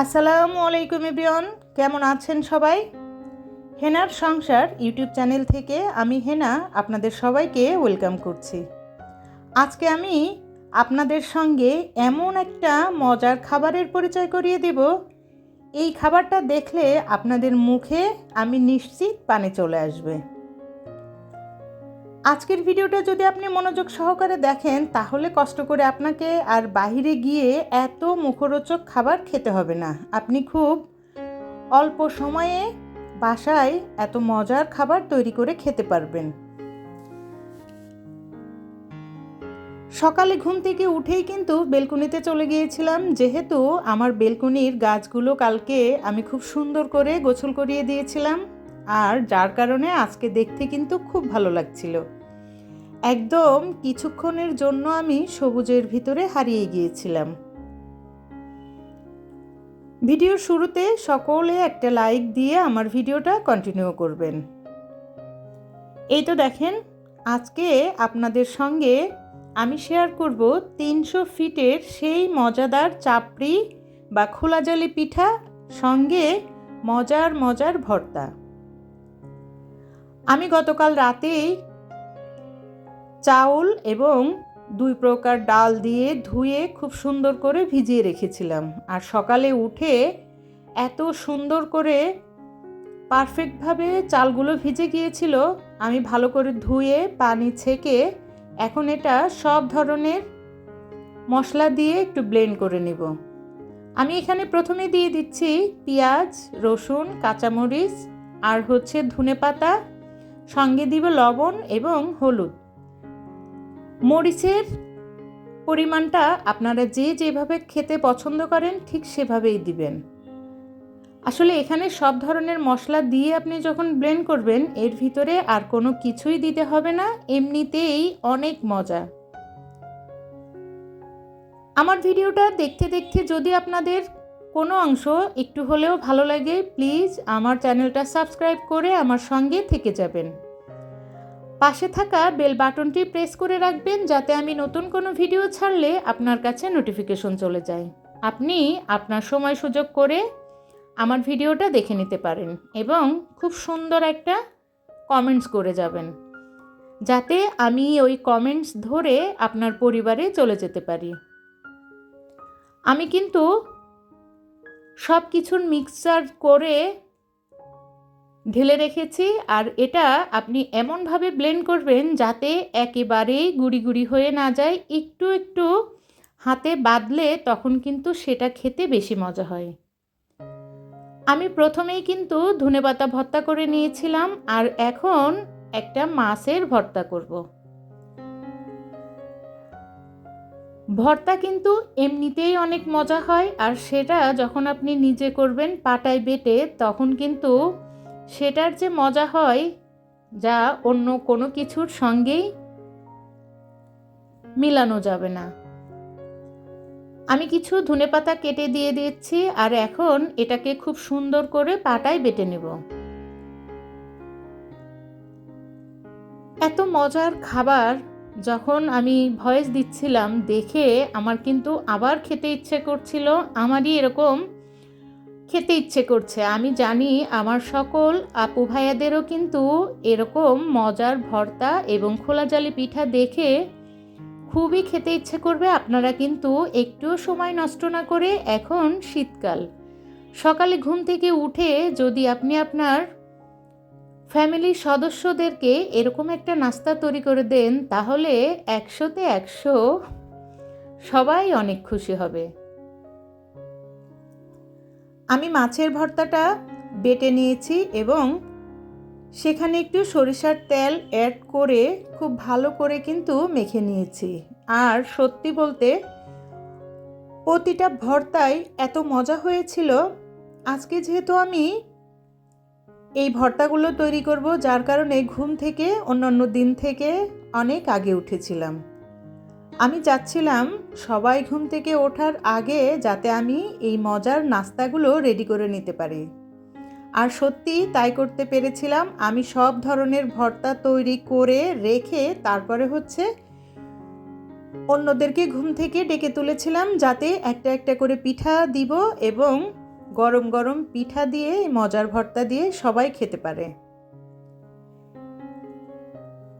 আসসালামু আলাইকুম এভরিওয়ান, কেমন আছেন সবাই? হেনার সংসার ইউটিউব চ্যানেল থেকে আমি হেনা আপনাদের সবাইকে ওয়েলকাম করছি। আজকে আমি আপনাদের সঙ্গে এমন একটা মজার খাবারের পরিচয় করিয়ে দেব। এই খাবারটা দেখলে আপনাদের মুখে আমি নিশ্চিত পানে চলে আসবে। আজকের ভিডিওটা যদি আপনি মনোযোগ সহকারে দেখেন, তাহলে কষ্ট করে আপনাকে আর বাহিরে গিয়ে এত মুখরোচক খাবার খেতে হবে না। আপনি খুব অল্প সময়ে বাসায় এত মজার খাবার তৈরি করে খেতে পারবেন। সকালে ঘুম থেকে উঠেই কিন্তু বেলকুনিতে চলে গিয়েছিলাম, যেহেতু আমার বেলকুনির গাছগুলো কালকে আমি খুব সুন্দর করে গোছল করিয়ে দিয়েছিলাম। আর যার কারণে আজকে দেখতে কিন্তু খুব ভালো লাগছিল। একদম কিছুক্ষণের জন্য আমি সবুজের ভিতরে হারিয়ে গিয়েছিলাম। ভিডিওর শুরুতে সকলে একটা লাইক দিয়ে আমার ভিডিওটা কন্টিনিউ করবেন। এই তো দেখেন, আজকে আপনাদের সঙ্গে আমি শেয়ার করব তিনশো ফিটের সেই মজাদার চাপড়ি বা খোলাজালি পিঠা সঙ্গে মজার মজার ভর্তা। আমি গতকাল রাতেই চাউল এবং দুই প্রকার ডাল দিয়ে ধুয়ে খুব সুন্দর করে ভিজিয়ে রেখেছিলাম। আর সকালে উঠে এত সুন্দর করে পারফেক্টভাবে চালগুলো ভিজে গিয়েছিল, আমি ভালো করে ধুয়ে, পানি ছেঁকে এখন এটা সব ধরনের মশলা দিয়ে একটু ব্লেন্ড করে নেব। আমি এখানে প্রথমে দিয়ে দিচ্ছি পেঁয়াজ, রসুন, কাঁচামরিচ আর হচ্ছে ধনে পাতা সঙ্গে দিব লবণ এবং হলুদ। মরিচের পরিমাণটা আপনারা যে যেভাবে খেতে পছন্দ করেন ঠিক সেভাবেই দিবেন। আসলে এখানে সব ধরনের মশলা দিয়ে আপনি যখন ব্লেন্ড করবেন, এর ভিতরে আর কোনো কিছুই দিতে হবে না, এমনিতেই অনেক মজা। আমার ভিডিওটা দেখতে দেখতে যদি আপনাদের কোনো অংশ একটু হলেও ভালো লাগে, প্লিজ আমার চ্যানেলটা সাবস্ক্রাইব করে আমার সঙ্গে থেকে যাবেন। পাশে থাকা বেল বাটনটি প্রেস করে রাখবেন যাতে আমি নতুন কোনো ভিডিও ছাড়লে আপনার কাছে নোটিফিকেশন চলে যায়। আপনি আপনার সময় সুযোগ করে আমার ভিডিওটা দেখে নিতে পারেন এবং খুব সুন্দর একটা কমেন্টস করে যাবেন, যাতে আমি ওই কমেন্টস ধরে আপনার পরিবারে চলে যেতে পারি। আমি কিন্তু সব কিছুর মিক্সচার করে ঢেলে রেখেছি আর এটা আপনি এমনভাবে ব্লেন্ড করবেন যাতে একেবারেই গুড়ি গুড়ি হয়ে না যায়। একটু একটু হাতে বাদলে তখন কিন্তু সেটা খেতে বেশি মজা হয়। আমি প্রথমেই কিন্তু ধনেপাতা ভর্তা করে নিয়েছিলাম আর এখন একটা মাছের ভর্তা করব। ভর্তা কিন্তু এমনিতেই অনেক মজা হয়, আর সেটা যখন আপনি নিজে করবেন পাটায় বেটে, তখন কিন্তু সেটার যে মজা হয় যা অন্য কোনো কিছুর সঙ্গেই মিলানো যাবে না। আমি কিছু ধনেপাতা কেটে দিয়ে দিচ্ছি, আর এখন এটাকে খুব সুন্দর করে পাটায় বেটে নেব। এত মজার খাবার যখন আমি ভয়েস দিচ্ছিলাম দেখে আমার কিন্তু আবার খেতে ইচ্ছে করছিল, আমারই এরকম খেতে ইচ্ছে করছে। আমি জানি আমার সকল আপু ভাইয়াদেরও কিন্তু এরকম মজার ভর্তা এবং খোলা জালি পিঠা দেখে খুবই খেতে ইচ্ছে করবে। আপনারা কিন্তু একটুও সময় নষ্ট না করে এখন শীতকাল। সকালে ঘুম থেকে উঠে যদি আপনি আপনার ফ্যামিলির সদস্যদেরকে এরকম একটা নাস্তা তৈরি করে দেন, তাহলে একশোতে একশো সবাই অনেক খুশি হবে। আমি মাছের ভর্তাটা বেটে নিয়েছি এবং সেখানে একটু সরিষার তেল অ্যাড করে খুব ভালো করে কিন্তু মেখে নিয়েছি। আর সত্যি বলতে প্রতিটা ভর্তায় এত মজা হয়েছিল। আজকে যেহেতু আমি এই ভর্তাগুলো তৈরি করব, যার কারণে ঘুম থেকে অন্যান্য দিন থেকে অনেক আগে উঠেছিলাম। আমি চাচ্ছিলাম সবাই ঘুম থেকে ওঠার আগে যাতে আমি এই মজার নাস্তাগুলো রেডি করে নিতে পারি। আর সত্যি তাই করতে পেরেছিলাম। আমি সব ধরনের ভর্তা তৈরি করে রেখে তারপরে হচ্ছে অন্যদেরকে ঘুম থেকে ডেকে তুলেছিলাম, যাতে একটা একটা করে পিঠা দিব এবং গরম গরম পিঠা দিয়ে মজার ভর্তা দিয়ে সবাই খেতে পারে।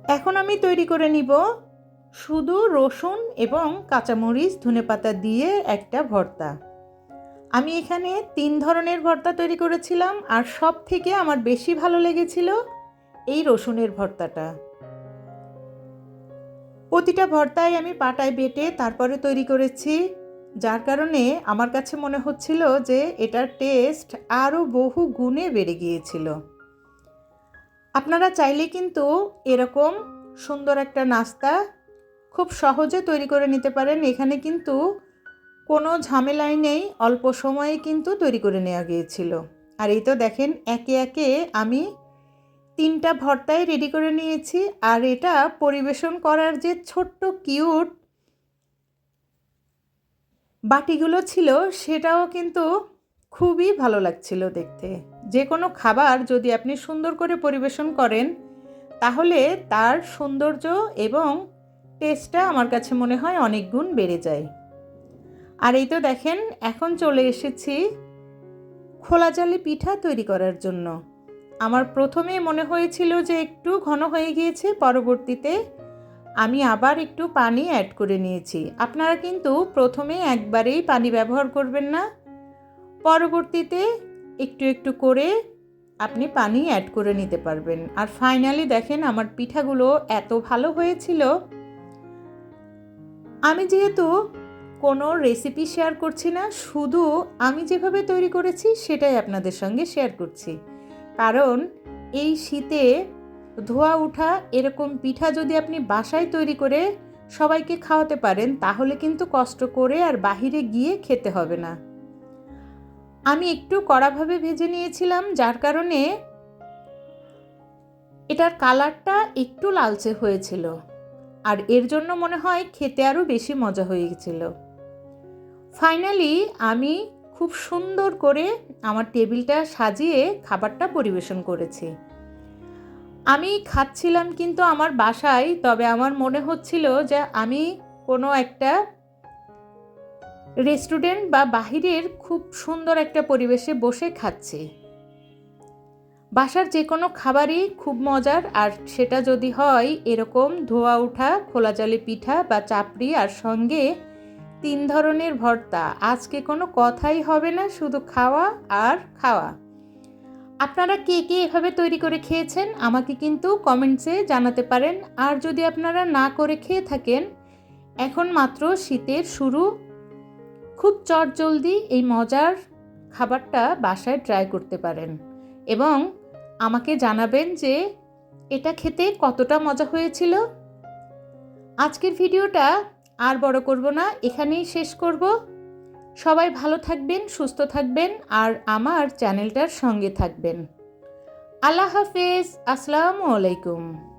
এখন আমি তৈরি করে নিব শুধু রসুন এবং কাঁচামরিচ ধনেপাতা দিয়ে একটা ভর্তা। আমি এখানে তিন ধরনের ভর্তা তৈরি করেছিলাম আর সব থেকে আমার বেশি ভালো লেগেছিল এই রসুনের ভর্তাটা। প্রতিটা ভর্তায় আমি পাটায় বেটে তারপরে তৈরি করেছি যার কারণে আমার কাছে মনে হচ্ছিল যে এটার টেস্ট আরও বহু গুণে বেড়ে গিয়েছিল। আপনারা চাইলে কিন্তু এরকম সুন্দর একটা নাস্তা খুব সহজে তৈরি করে নিতে পারেন। এখানে কিন্তু কোনো ঝামেলাই নেই, অল্প সময়ে কিন্তু তৈরি করে নেওয়া গিয়েছিল। আর এই তো দেখেন, একে একে আমি তিনটা ভর্তায় রেডি করে নিয়েছি। আর এটা পরিবেশন করার যে ছোট্ট কিউট বাটিগুলো ছিল, সেটাও কিন্তু খুবই ভালো লাগছিল দেখতে। যে কোনো খাবার যদি আপনি সুন্দর করে পরিবেশন করেন, তাহলে তার সৌন্দর্য এবং টেস্টটা আমার কাছে মনে হয় অনেক গুণ বেড়ে যায়। আর এই তো দেখেন, এখন চলে এসেছি খোলা জালি পিঠা তৈরি করার জন্য। আমার প্রথমে মনে হয়েছিল যে একটু ঘন হয়ে গিয়েছে, পরবর্তীতে আমি আবার একটু পানি অ্যাড করে নিয়েছি। আপনারা কিন্তু প্রথমে একবারেই পানি ব্যবহার করবেন না। পরবর্তীতে একটু একটু করে আপনি পানি অ্যাড করে নিতে পারবেন। আর ফাইনালি দেখেন আমার পিঠাগুলো এত ভালো হয়েছিল। আমি যেহেতু কোনো রেসিপি শেয়ার করছি না, শুধু আমি যেভাবে তৈরি করেছি সেটাই আপনাদের সঙ্গে শেয়ার করছি। কারণ এই শীতে ধোয়া, উঠা, এরকম পিঠা যদি আপনি বাসায় তৈরি করে সবাইকে খাওয়াতে পারেন, তাহলে কিন্তু কষ্ট করে আর বাহিরে গিয়ে খেতে হবে না। আমি একটু কড়াভাবে ভেজে নিয়েছিলাম, যার কারণে এটার কালারটা একটু লালচে হয়েছিল। আর এর জন্য মনে হয় খেতে আরও বেশি মজা হয়ে গেছিল ফাইনালি আমি খুব সুন্দর করে আমার টেবিলটা সাজিয়ে খাবারটা পরিবেশন করেছি। আমি খাচ্ছিলাম কিন্তু আমার বাসায়, তবে আমার মনে হচ্ছিল যে আমি কোনো একটা রেস্টুরেন্ট বা বাহিরের খুব সুন্দর একটা পরিবেশে বসে খাচ্ছি। বাসার যে কোনো খাবারই খুব মজার, আর সেটা যদি হয় এরকম ধোয়া খোলা জলে পিঠা বা চাপড়ি, আর সঙ্গে তিন ধরনের ভর্তা। আজকে কোনো কথাই হবে না, শুধু খাওয়া আর খাওয়া। আপনারা কে কে এভাবে তৈরি করে খেয়েছেন? আমাকে কিন্তু কমেন্টসে জানাতে পারেন। আর যদি আপনারা না করে খেয়ে থাকেন, এখন মাত্র শীতের শুরু। খুব চটজলদি এই মজার খাবারটা বাসায় ট্রাই করতে পারেন এবং আমাকে জানাবেন যে এটা খেতে কতটা মজা হয়েছিল। আজকের ভিডিওটা আর বড় করব না, এখানেই শেষ করব। সবাই ভালো থাকবেন সুস্থ থাকবেন আর আমার চ্যানেলটার সঙ্গে থাকবেন। আল্লাহ হাফেজ আসসালামু আলাইকুম।